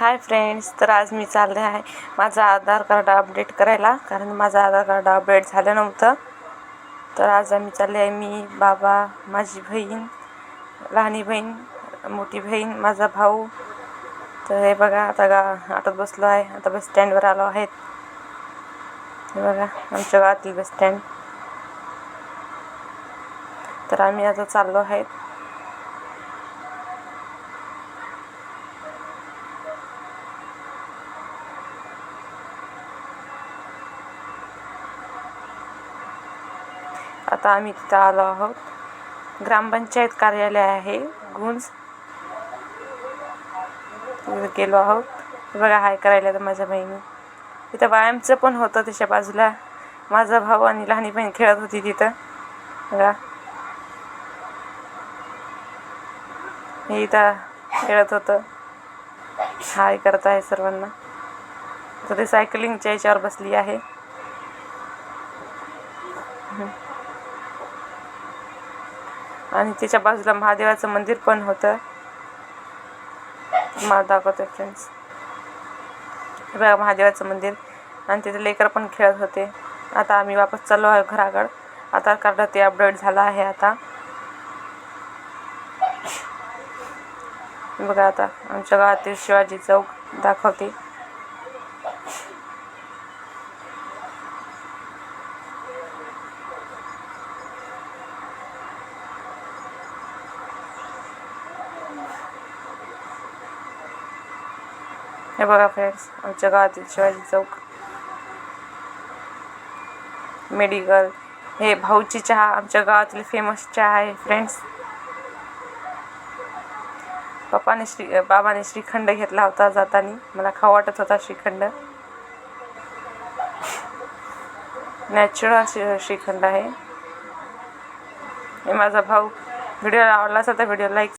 Hi friends तर आज मी चालले आहे माझं आधार कार्ड अपडेट करायला कारण माझं आधार कार्ड अपडेट झालं नव्हतं. तर आज आम्ही चालले आहे मी बाबा माझी बहीण लहानी बहीण मोठी बहीण माझा भाऊ. तर हे बघा आता गा आटोत बसलो आहे. आता बस स्टँडवर आलो आहेत. हे बघा आमच्या गावातील बस स्टँड तर आम्ही आता चाललो आहेत. आता आम्ही तिथं आलो आहोत. ग्रामपंचायत कार्यालय आहे गुंज. तिथं गेलो आहोत. बघा हाय करायला तर माझ्या बहिणी. तिथं व्यायामचं पण होतं त्याच्या बाजूला. माझा भाऊ आणि लहानी बहीण खेळत होती तिथं. बघा. मी इथं खेळत होतं. हाय करत आहे सर्वांना. तर ते सायकलिंगच्या याच्यावर बसली आहे. आणि त्याच्या बाजूला महादेवाचं मंदिर पण होतं. मला दाखवतो फ्रेंड्स हे बघा महादेवाचं मंदिर. आणि तिथे लेकर पण खेळत होते. आता आम्ही वापस चाललो आहे घराकडं. आता कार्ड ते अपडेट झालं आहे आता. बघा आता आमच्या गावातील शिवाजी चौक दाखवते. हे बघा फ्रेंड्स आमच्या गावातील शिवाजी चौक. मेडिकल हे भाऊची चहा आमच्या गावातील फेमस चहा आहे फ्रेंड्स पप्पाने श्री बाबाने श्रीखंड घेतला होता जाताना. मला खाऊ वाटत होता श्रीखंड. नॅचरल श्री श्रीखंड आहे. हे माझा भाऊ. व्हिडिओ आवडला असेल तर व्हिडिओ लाईक